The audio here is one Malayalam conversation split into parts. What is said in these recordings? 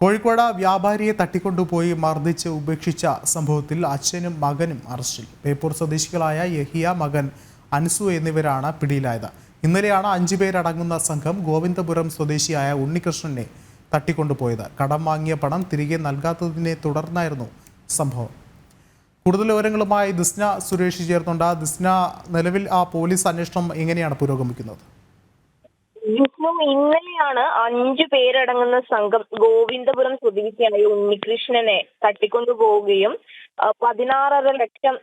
കോഴിക്കോട് വ്യാപാരിയെ തട്ടിക്കൊണ്ടുപോയി മർദ്ദിച്ച് ഉപേക്ഷിച്ച സംഭവത്തിൽ അച്ഛനും മകനും അറസ്റ്റിൽ. ബേപ്പൂർ സ്വദേശികളായ യഹിയ മകൻ അൻസു എന്നിവരാണ് പിടിയിലായത്. ഇന്നലെയാണ് അഞ്ചു പേരടങ്ങുന്ന സംഘം ഗോവിന്ദപുരം സ്വദേശിയായ ഉണ്ണികൃഷ്ണനെ തട്ടിക്കൊണ്ടുപോയത്. കടം വാങ്ങിയ പണം തിരികെ നൽകാത്തതിനെ തുടർന്നായിരുന്നു സംഭവം. കൂടുതൽ വിവരങ്ങളുമായി ദിസ്ന സുരേഷ് ചേർന്നുണ്ട്. ദിസ്ന നിലവിൽ ആ പോലീസ് അന്വേഷണം എങ്ങനെയാണ് പുരോഗമിക്കുന്നത്? വിഷ്ണു ഇന്നലെയാണ് അഞ്ചു പേരടങ്ങുന്ന സംഘം ഗോവിന്ദപുരം സ്വദേശിയായ ഉണ്ണികൃഷ്ണനെ തട്ടിക്കൊണ്ടുപോവുകയും പതിനാറര ലക്ഷം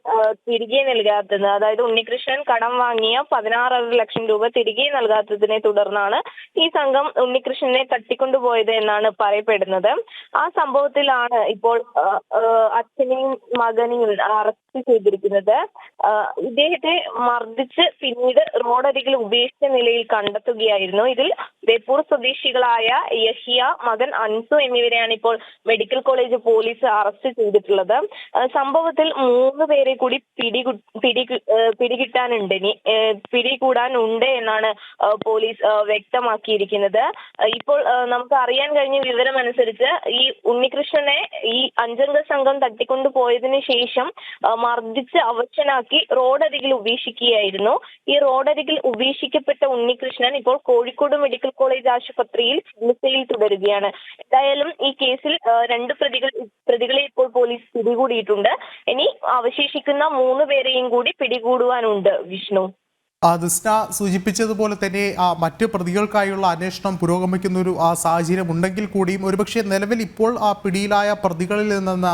തിരികെ നൽകാത്തത്. അതായത് ഉണ്ണികൃഷ്ണൻ കടം വാങ്ങിയ പതിനാറര ലക്ഷം രൂപ തിരികെ നൽകാത്തതിനെ തുടർന്നാണ് ഈ സംഘം ഉണ്ണികൃഷ്ണനെ തട്ടിക്കൊണ്ടുപോയത് എന്നാണ് പറയപ്പെടുന്നത്. ആ സംഭവത്തിലാണ് ഇപ്പോൾ അച്ഛനെയും മകനെയും അറസ്റ്റ് ചെയ്തിരിക്കുന്നത്. ഇദ്ദേഹത്തെ മർദ്ദിച്ച് പിന്നീട് റോഡരികിൽ ഉപേക്ഷിച്ച നിലയിൽ കണ്ടെത്തുകയായിരുന്നു. ഇതിൽ ബേപ്പൂർ സ്വദേശികളായ യഹിയ മകൻ അൻസു എന്നിവരെയാണ് ഇപ്പോൾ മെഡിക്കൽ കോളേജ് പോലീസ് അറസ്റ്റ് ചെയ്തിട്ടുള്ളത്. സംഭവത്തിൽ മൂന്ന് പേരെ കൂടി പിടി പിടി പിടികിട്ടാനുണ്ട്. ഇനി പിടികൂടാനുണ്ട് എന്നാണ് പോലീസ് വ്യക്തമാക്കിയിരിക്കുന്നത്. ഇപ്പോൾ നമുക്ക് അറിയാൻ കഴിഞ്ഞ വിവരം അനുസരിച്ച് ഈ ഉണ്ണികൃഷ്ണനെ ഈ അഞ്ചംഗ സംഘം തട്ടിക്കൊണ്ടു പോയതിനു ശേഷം മർദ്ദിച്ച് അവശനാക്കി റോഡരികിൽ ഉപേക്ഷിക്കുകയായിരുന്നു. ഈ റോഡരികിൽ ഉപേക്ഷിക്കപ്പെട്ട ഉണ്ണികൃഷ്ണൻ ഇപ്പോൾ കോഴിക്കോട് മെഡിക്കൽ കോളേജ് ആശുപത്രിയിൽ ചികിത്സയിൽ തുടരുകയാണ്. എന്തായാലും ഈ കേസിൽ രണ്ട് പ്രതികൾ പ്രതികളെ ഇപ്പോൾ പോലീസ് പിടികൂടിയിട്ടുണ്ട്. ഇനി അവശേഷിക്കുന്ന മൂന്ന് പേരെയും കൂടി പിടികൂടുവാനുണ്ട് വിഷ്ണു. ആ സൂചിപ്പിച്ചതുപോലെ തന്നെ മറ്റ് പ്രതികൾക്കായുള്ള അന്വേഷണം പുരോഗമിക്കുന്ന ഒരു സാഹചര്യം ഉണ്ടെങ്കിൽ കൂടിയും ഒരുപക്ഷെ നിലവിൽ ഇപ്പോൾ പിടിയിലായ പ്രതികളിൽ നിന്ന്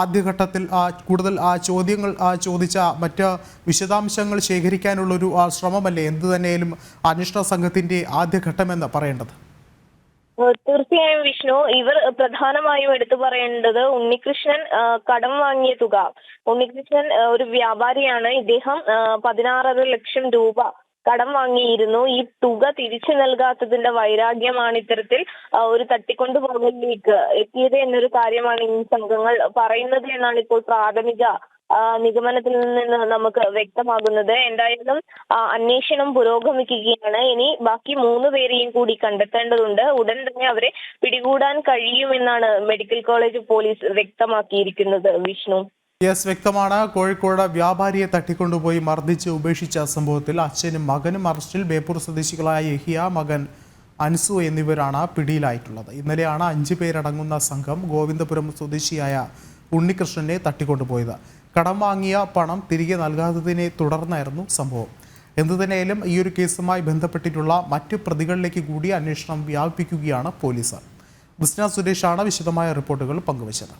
ആദ്യഘട്ടത്തിൽ കൂടുതൽ ചോദ്യങ്ങൾ ചോദിച്ച മറ്റ് വിശദാംശങ്ങൾ ശേഖരിക്കാനുള്ളൊരു ശ്രമമല്ലേ? എന്ത് തന്നെയാലും അന്വേഷണ സംഘത്തിന്റെ ആദ്യഘട്ടമെന്ന് പറയേണ്ടത്. തീർച്ചയായും വിഷ്ണു. ഇവർ പ്രധാനമായും എടുത്തു പറയേണ്ടത് ഉണ്ണികൃഷ്ണൻ കടം വാങ്ങിയ തുക. ഉണ്ണികൃഷ്ണൻ ഒരു വ്യാപാരിയാണ്. ഇദ്ദേഹം പതിനാറര ലക്ഷം രൂപ കടം വാങ്ങിയിരുന്നു. ഈ തുക തിരിച്ചു നൽകാത്തതിന്റെ വൈരാഗ്യമാണ് ഇത്തരത്തിൽ ഒരു തട്ടിക്കൊണ്ടുപോകലിലേക്ക് എത്തിയത് എന്നൊരു കാര്യമാണ് ഈ സംഘങ്ങൾ പറയുന്നത് എന്നാണ് ഇപ്പോൾ പ്രാഥമിക നിഗമനത്തിൽ നിന്ന് നമുക്ക് വ്യക്തമാകുന്നത് എന്തായാലും അന്വേഷണം പുരോഗമിക്കുകയാണ്. ഇനി ബാക്കി മൂന്ന് പേരെയും കൂടി കണ്ടെത്തേണ്ടതുണ്ട്. ഉടൻ തന്നെ അവരെ പിടികൂടാൻ കഴിയുമെന്നാണ് മെഡിക്കൽ കോളേജ് പോലീസ് വ്യക്തമാക്കിയിരിക്കുന്നത്. വിഷ്ണു. യെസ് വ്യക്തമാണ്. കോഴിക്കോട് വ്യാപാരിയെ തട്ടിക്കൊണ്ടുപോയി മർദ്ദിച്ച് ഉപേക്ഷിച്ച സംഭവത്തിൽ അച്ഛനും മകനും അറസ്റ്റിൽ ബേപ്പൂർ സ്വദേശികളായ യഹിയ മകൻ അൻസു എന്നിവരാണ് പിടിയിലായിട്ടുള്ളത്. ഇന്നലെയാണ് അഞ്ചു പേരടങ്ങുന്ന സംഘം ഗോവിന്ദപുരം സ്വദേശിയായ ഉണ്ണികൃഷ്ണനെ തട്ടിക്കൊണ്ടുപോയത്. കടം വാങ്ങിയ പണം തിരികെ നൽകാത്തതിനെ തുടർന്നായിരുന്നു സംഭവം. എന്തുതന്നെയായാലും ഈ ഒരു കേസുമായി ബന്ധപ്പെട്ടിട്ടുള്ള മറ്റ് പ്രതികളിലേക്ക് കൂടി അന്വേഷണം വ്യാപിപ്പിക്കുകയാണ് പോലീസ്. ബിസ്ന സുരേഷാണ് വിശദമായ റിപ്പോർട്ടുകൾ പങ്കുവച്ചത്.